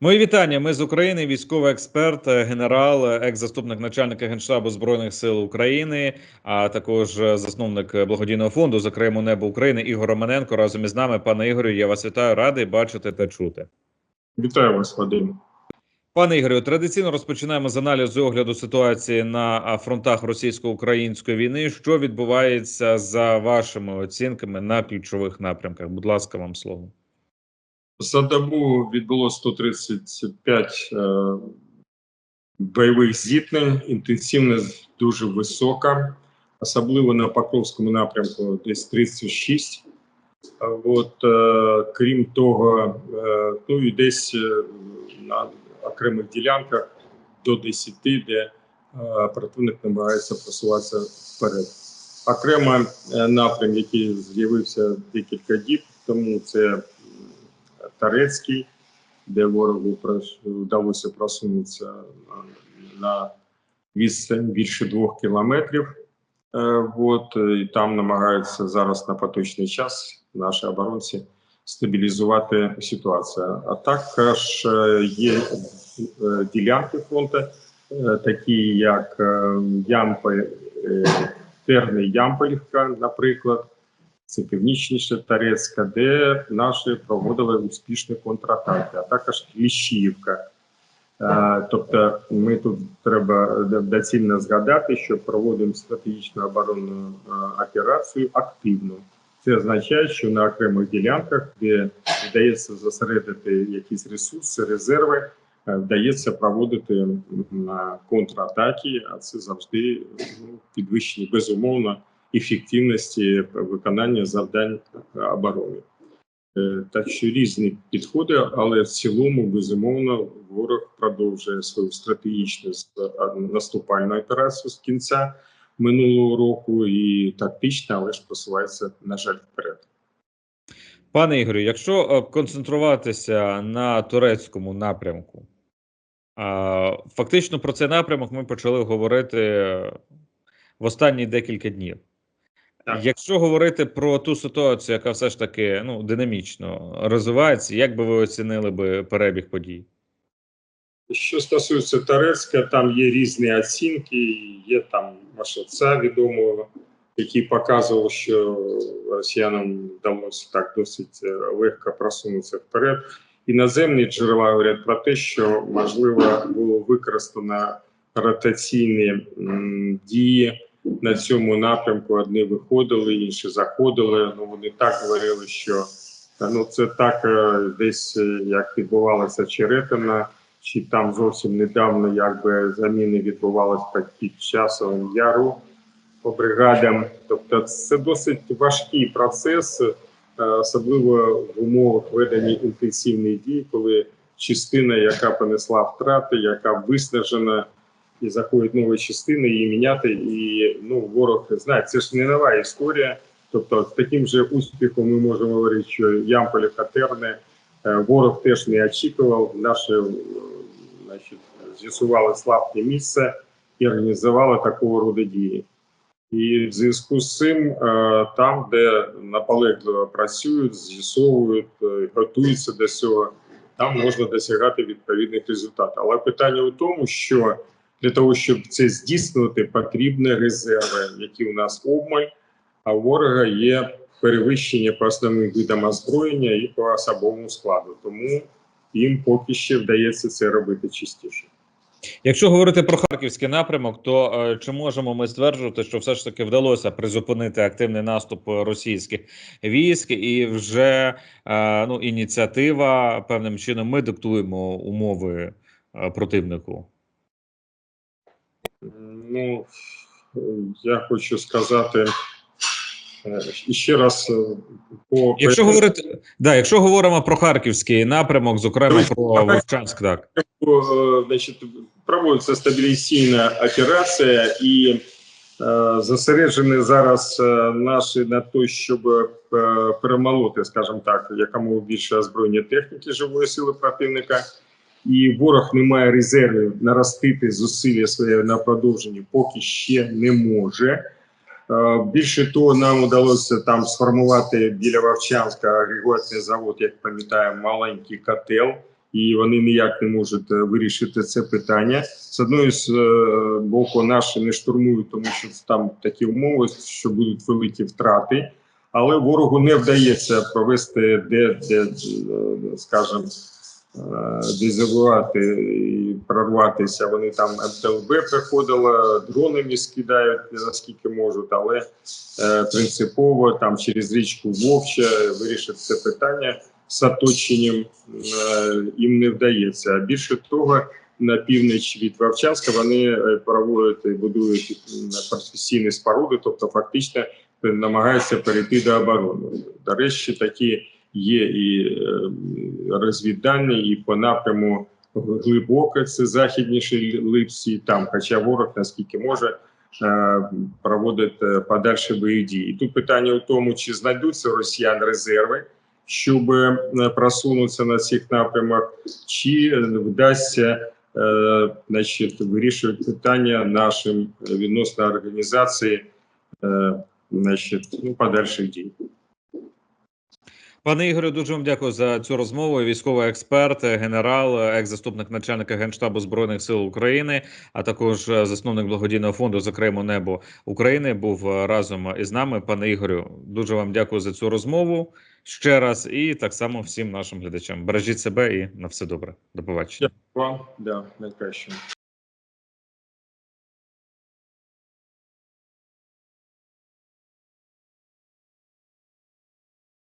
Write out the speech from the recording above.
Мої вітання. Ми з України. Військовий експерт, е, генерал, е, екс-заступник начальника генштабу збройних сил України, а також е, засновник благодійного фонду за Криму Небо України Ігор Романенко. Разом із нами, пане Ігорю. Я вас вітаю, радий бачити та чути. Вітаю вас, Вадим. Пане Ігорю, традиційно розпочинаємо з аналізу огляду ситуації на фронтах російсько-української війни. Що відбувається за вашими оцінками на ключових напрямках? Будь ласка, вам слово. За добу відбулося 135 е, бойових зіткнень, інтенсивність дуже висока, особливо на Покровському напрямку десь 36. От, е, крім того, е, ну і десь на окремих ділянках до 10, де противник намагається просуватися вперед. Окремо напрям, який з'явився декілька діб тому, це Тарецький, де ворогу вдалося просунутися на, на відстань більше двох кілометрів. Е, От, е, і там намагаються зараз на поточний час наші оборонці стабілізувати ситуацію. А також е, є е, ділянки фронту, е, такі як е, Ямпи, е, Терни Ямполівка, наприклад, це північніше Тарецька, де наші проводили успішні контратаки, а також Кліщіївка. Е, Тобто, ми тут треба доцільно згадати, що проводимо стратегічну оборонну е, операцію активно. Це означає, що на окремих ділянках, де вдається зосередити якісь ресурси, резерви, е, вдається проводити контратаки, а це завжди ну, підвищення безумовно ефективності виконання завдань оборони. Е, Так що різні підходи, але в цілому, безумовно, ворог продовжує свою стратегічну наступальну операцію з кінця минулого року і тактично, але ж просувається, на жаль, вперед. Пане Ігорю, якщо е, концентруватися на турецькому напрямку, фактично про цей напрямок ми почали говорити в останні декілька днів. Так. Якщо говорити про ту ситуацію, яка все ж таки ну, динамічно розвивається, як би ви оцінили би перебіг подій? Що стосується Тарецька, там є різні оцінки. Є там Машаця відомого, який показував, що росіянам вдалося так досить е, легко просунутися вперед. Іноземні джерела говорять про те, що можливо було використано ротаційні дії на цьому напрямку. Одні виходили, інші заходили. Ну вони так говорили, що ну це так е, десь е, як відбувалося Черетина чи там зовсім недавно якби заміни відбувалися під часом яру по бригадам. Тобто це досить важкий процес, е, особливо в умовах ведення інтенсивних дій, коли частина, яка понесла втрати, яка виснажена, і заходять нові частини, її міняти. І ну, ворог знає, це ж не нова історія. Тобто, з таким же успіхом ми можемо говорити, що Ямполівка Терне Е, Ворог теж не очікував. Наші е, значить, з'ясували слабке місце і організували такого роду дії. І в зв'язку з цим, е, там, де наполегливо працюють, з'ясовують, е, готуються до цього, там можна досягати відповідних результатів. Але питання у тому, що для того, щоб це здійснювати, потрібні резерви, які у нас обмаль, а у ворога є перевищення по основним видам озброєння і по особовому складу. Тому їм поки ще вдається це робити частіше. Якщо говорити про харківський напрямок, то е, чи можемо ми стверджувати, що все ж таки вдалося призупинити активний наступ російських військ, і вже е, ну, ініціатива певним чином ми диктуємо умови е, противнику? Ну я хочу сказати е, ще раз е, по Якщо говорити, да, якщо говоримо про харківський напрямок, зокрема про Вовчанськ, так Е, значить, проводиться стабілізаційна операція і е, зосереджені зараз наші на те, щоб перемолоти, скажімо так, якомога більше озброєння техніки живої сили противника. І ворог не має резервів наростити зусилля своє на продовженні, поки ще не може. Е, Більше того, нам вдалося там сформувати біля Вовчанська агрегатний завод, як пам'ятаємо, маленький котел, і вони ніяк не можуть е, вирішити це питання. З одної з е, боку, наші не штурмують, тому що там такі умови, що будуть великі втрати. Але ворогу не вдається провести де, де скажімо, е, і прорватися. Вони там МТЛБ приходило, дронами скидають наскільки можуть, але е, принципово там через річку Вовча вирішити це питання з оточенням е, їм не вдається. А більше того, на північ від Вовчанська вони проводять і будують професійні споруди, тобто фактично намагаються перейти до оборони. До речі, такі є і е, розвіддані, і по напряму глибоке, це західніші липсі, там, хоча ворог наскільки може. е, Проводить е, подальші бойові дії. І тут питання у тому, чи знайдуться росіян резерви, щоб просунутися на цих напрямах, чи вдасться е, значить, вирішувати питання нашим відносно організації е, значить, ну, подальших дій. Пане Ігорю, дуже вам дякую за цю розмову. Військовий експерт, генерал, екс-заступник начальника генштабу збройних сил України, а також е, засновник благодійного фонду «Зокрема небо України. Був е, разом із нами. Пане Ігорю, дуже вам дякую за цю розмову ще раз, і так само всім нашим глядачам. Бережіть себе і на все добре. До побачення. Вам да, найкраще.